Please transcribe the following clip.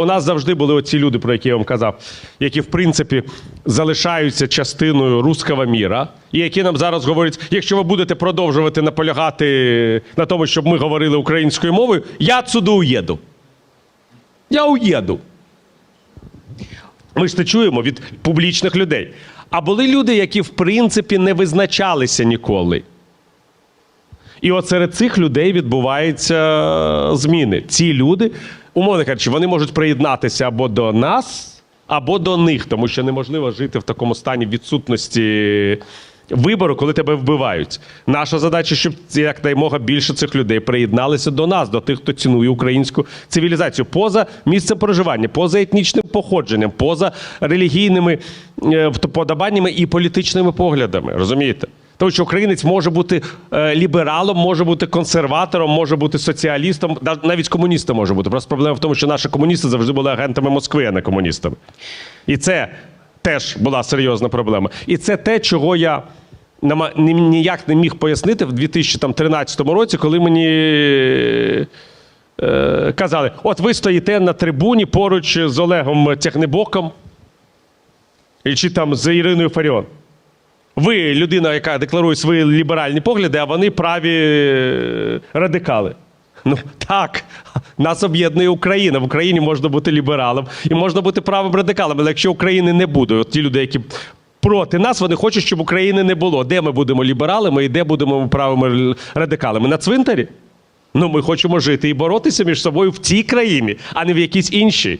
У нас завжди були оці люди, про які я вам казав, які в принципі залишаються частиною руського міра, і які нам зараз говорять: якщо ви будете продовжувати наполягати на тому, щоб ми говорили українською мовою, я отсюди уїду. Я уїду. Ми ж це чуємо від публічних людей. А були люди, які в принципі не визначалися ніколи. І от серед цих людей відбуваються зміни. Ці люди, умовно кажучи, вони можуть приєднатися або до нас, або до них, тому що неможливо жити в такому стані відсутності вибору, коли тебе вбивають. Наша задача, щоб якнаймога більше цих людей приєдналися до нас, до тих, хто цінує українську цивілізацію, поза місцем проживання, поза етнічним походженням, поза релігійними е, вподобаннями і політичними поглядами. Розумієте? Тому що українець може бути е, лібералом, може бути консерватором, може бути соціалістом, навіть комуністом може бути. Просто проблема в тому, що наші комуністи завжди були агентами Москви, а не комуністами. І це теж була серйозна проблема. І це те, чого я ніяк не міг пояснити в 2013 році, коли мені е, казали: от ви стоїте на трибуні поруч з Олегом Тягнебоком чи там з Іриною Фаріон. Ви людина, яка декларує свої ліберальні погляди, а вони праві е, радикали. Ну так, нас об'єднує Україна. В Україні можна бути лібералом і можна бути правим радикалом. Але якщо України не буде, от ті люди, які проти нас, вони хочуть, щоб України не було. Де ми будемо лібералами і де будемо правими радикалами? На цвинтарі? Ну, ми хочемо жити і боротися між собою в цій країні, а не в якійсь іншій.